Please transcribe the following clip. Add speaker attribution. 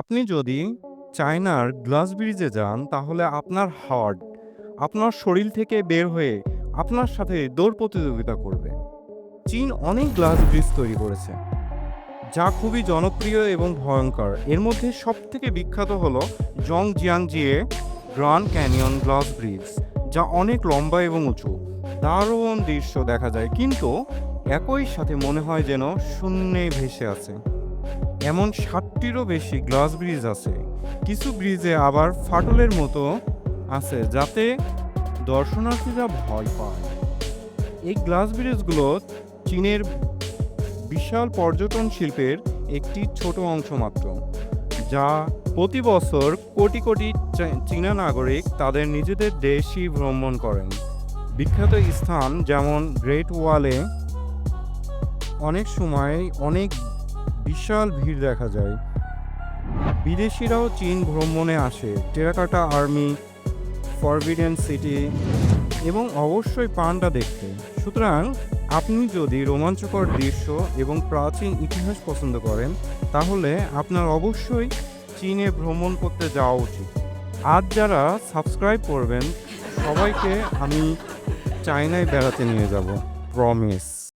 Speaker 1: আপনি যদি চায়নার গ্লাস ব্রিজে যান, তাহলে আপনার হার্ট, আপনার শরীর থেকে বের হয়ে আপনার সাথে দৌড় প্রতিযোগিতা করবে। চীন অনেক গ্লাস ব্রিজ তৈরি করেছে, যা খুবই জনপ্রিয় এবং ভয়ঙ্কর। এর মধ্যে সবথেকে বিখ্যাত হল Zhangjiajie grand canyon glass bridge যা অনেক লম্বা এবং উঁচু। দারুণ দৃশ্য দেখা যায়, কিন্তু একই সাথে মনে হয় যেন শূন্যে ভেসে আছে। এমন ষাটটিরও বেশি গ্লাস ব্রিজ আছে। কিছু ব্রিজে আবার ফাটলের মতো আছে যাতে দর্শনার্থীরা ভয় পায়। এই গ্লাস ব্রিজগুলো চীনের বিশাল পর্যটন শিল্পের একটি ছোট অংশ মাত্র, যা প্রতি বছর কোটি কোটি চীনা নাগরিক তাদের নিজেদের দেশই ভ্রমণ করেন। বিখ্যাত স্থান যেমন গ্রেট ওয়ালে, অনেক সময় অনেক বিশাল ভিড় দেখা যায়। বিদেশিরাও চীন ভ্রমণে আসে। টেরাকাটা আর্মি, ফরবিডেন সিটি এবং অবশ্যই পান্ডা দেখতে। সুতরাং আপনি যদি রোমাঞ্চকর দৃশ্য এবং প্রাচীন ইতিহাস পছন্দ করেন, তাহলে আপনার অবশ্যই চীনে ভ্রমণ করতে যাওয়া উচিত। আজ যারা সাবস্ক্রাইব করবেন, সবাইকে আমি চায়নায় বেড়াতে নিয়ে যাব। প্রমিস।